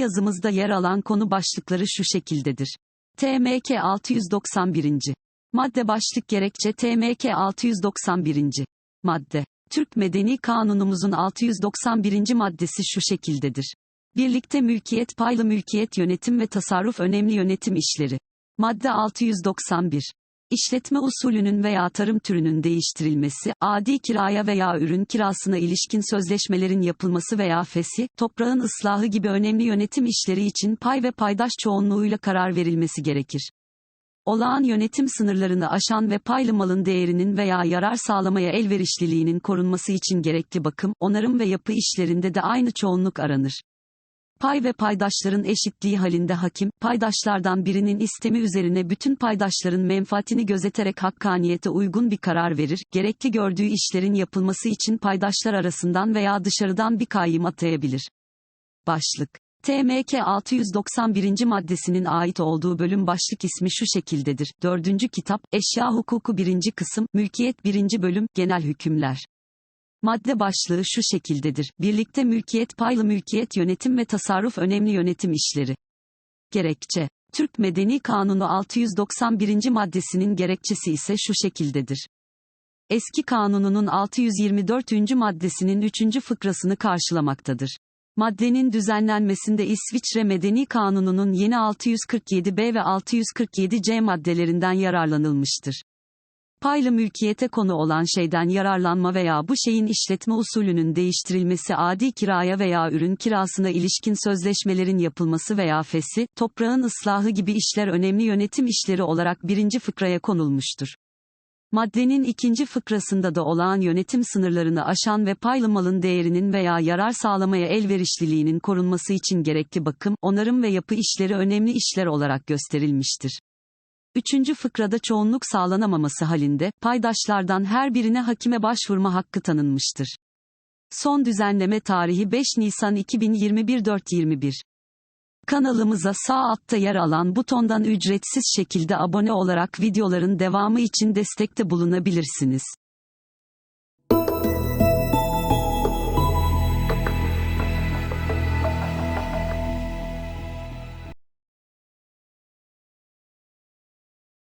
yazımızda yer alan konu başlıkları şu şekildedir. TMK 691. Madde başlık gerekçe TMK 691. Madde. Türk Medeni Kanunumuzun 691. maddesi şu şekildedir. Birlikte mülkiyet paylı mülkiyet yönetim ve tasarruf önemli yönetim işleri. Madde 691. İşletme usulünün veya tarım türünün değiştirilmesi, adi kiraya veya ürün kirasına ilişkin sözleşmelerin yapılması veya fesi, toprağın ıslahı gibi önemli yönetim işleri için pay ve paydaş çoğunluğuyla karar verilmesi gerekir. Olağan yönetim sınırlarını aşan ve paylı malın değerinin veya yarar sağlamaya elverişliliğinin korunması için gerekli bakım, onarım ve yapı işlerinde de aynı çoğunluk aranır. Pay ve paydaşların eşitliği halinde hakim, paydaşlardan birinin istemi üzerine bütün paydaşların menfaatini gözeterek hakkaniyete uygun bir karar verir, gerekli gördüğü işlerin yapılması için paydaşlar arasından veya dışarıdan bir kayyım atayabilir. Başlık TMK 691. maddesinin ait olduğu bölüm başlık ismi şu şekildedir. 4. kitap, Eşya Hukuku 1. kısım, Mülkiyet 1. bölüm, Genel Hükümler. Madde başlığı şu şekildedir. Birlikte mülkiyet paylı mülkiyet yönetim ve tasarruf önemli yönetim işleri. Gerekçe. Türk Medeni Kanunu 691. maddesinin gerekçesi ise şu şekildedir. Eski kanununun 624. maddesinin 3. fıkrasını karşılamaktadır. Maddenin düzenlenmesinde İsviçre Medeni Kanunu'nun yeni 647B ve 647C maddelerinden yararlanılmıştır. Paylı mülkiyete konu olan şeyden yararlanma veya bu şeyin işletme usulünün değiştirilmesi adi kiraya veya ürün kirasına ilişkin sözleşmelerin yapılması veya fesi, toprağın ıslahı gibi işler önemli yönetim işleri olarak birinci fıkraya konulmuştur. Maddenin ikinci fıkrasında da olağan yönetim sınırlarını aşan ve paylı malın değerinin veya yarar sağlamaya elverişliliğinin korunması için gerekli bakım, onarım ve yapı işleri önemli işler olarak gösterilmiştir. Üçüncü fıkrada çoğunluk sağlanamaması halinde, paydaşlardan her birine hakime başvurma hakkı tanınmıştır. Son düzenleme tarihi 5 Nisan 2021 4.21. Kanalımıza sağ altta yer alan butondan ücretsiz şekilde abone olarak videoların devamı için destekte bulunabilirsiniz.